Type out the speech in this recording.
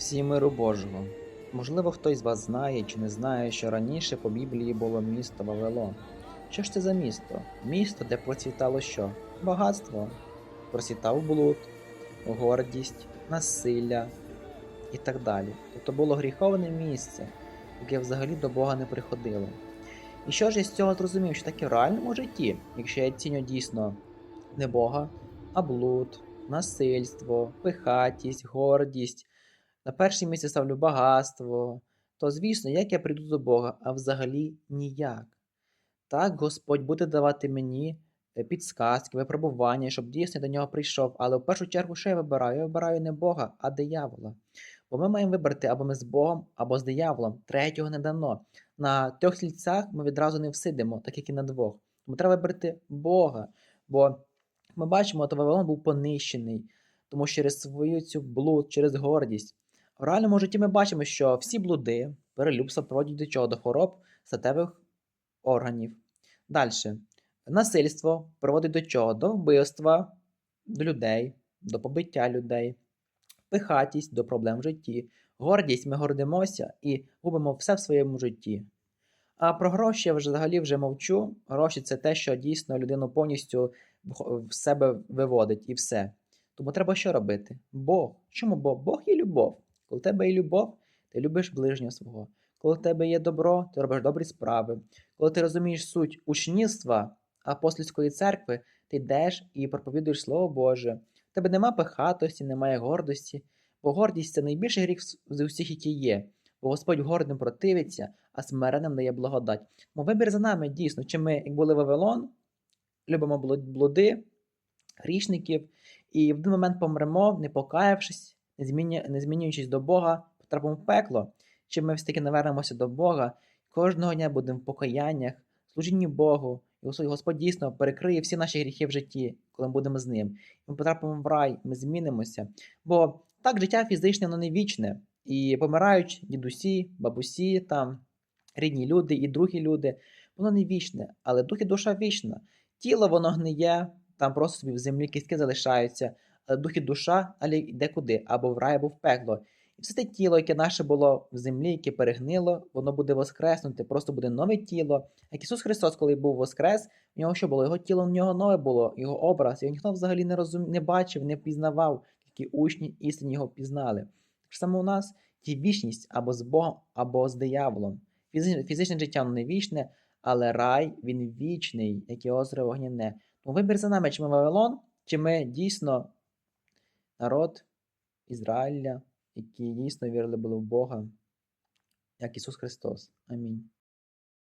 Всі миру Божого. Можливо, хтось з вас знає чи не знає, що раніше по Біблії було місто Вавилон. Що ж це за місто? Місто, де процвітало що? Багатство, процвітав блуд, гордість, насилля і так далі. Тобто було гріховне місце, яке взагалі до Бога не приходило. І що ж я з цього зрозумів, що таке в реальному житті, якщо я ціню дійсно не Бога, а блуд, насильство, пихатість, гордість, на перше місце ставлю багатство, то звісно, як я прийду до Бога, а взагалі ніяк. Так, Господь буде давати мені е, підсказки, випробування, щоб дійсно до нього прийшов. Але в першу чергу, що я вибираю? Я вибираю не Бога, а диявола. Бо ми маємо вибрати або ми з Богом, або з дияволом. Третього не дано. На трьох стільцях ми відразу не всидимо, так як і на двох. Тому треба вибрати Бога. Бо ми бачимо, що Вавилон був понищений, тому що через свою цю блуд, через гордість. В реальному житті ми бачимо, що всі блуди, перелюбства проводять до чого? До хвороб статевих органів. Далі. Насильство приводить до чого? До вбивства до людей, до побиття людей, пихатість до проблем в житті, гордість ми гордимося і губимо все в своєму житті. А про гроші я взагалі вже мовчу. Гроші це те, що дійсно людину повністю в себе виводить і все. Тому треба що робити? Бог. Чому Бог? Бог є любов. Коли в тебе є любов, ти любиш ближнього свого. Коли в тебе є добро, ти робиш добрі справи. Коли ти розумієш суть учнівства апостольської церкви, ти йдеш і проповідуєш Слово Боже. В тебе нема пихатості, немає гордості, бо гордість це найбільший гріх з усіх, які є. Бо Господь гордим противиться, а смиреним дає благодать. Мо вибір за нами дійсно, чи ми, як були Вавилон, любимо блуди, грішників, і в один момент помремо, не покаявшись, не, змінюючись до Бога, потрапимо в пекло, чи ми все-таки навернемося до Бога, кожного дня будемо в покаяннях, служінні Богу, і Господь дійсно перекриє всі наші гріхи в житті, коли ми будемо з ним. Ми потрапимо в рай, ми змінимося. Бо так життя фізичне, воно не вічне. І помирають дідусі, бабусі, там, рідні люди і другі люди. Воно не вічне, але дух і душа вічна. Тіло воно гниє, там просто собі в землі кістки залишаються, але дух і душа але йде куди, або в рай, або в пекло. І все те тіло, яке наше було в землі, яке перегнило, воно буде воскреснути, просто буде нове тіло. Як Ісус Христос, коли був воскрес, в нього що було? Його тіло в нього нове було, його образ, його ніхто взагалі не розум... не бачив, не пізнавав, тільки учні істинні його пізнали. Так саме у нас є вічність або з Богом, або з дияволом. Фізичне, фізичне життя не вічне, але рай він вічний, як і озеро вогняне. Тому вибір за нами, чи ми Вавилон, чи ми дійсно народ Ізраїля, які дійсно вірили були в Бога, як Ісус Христос. Амінь.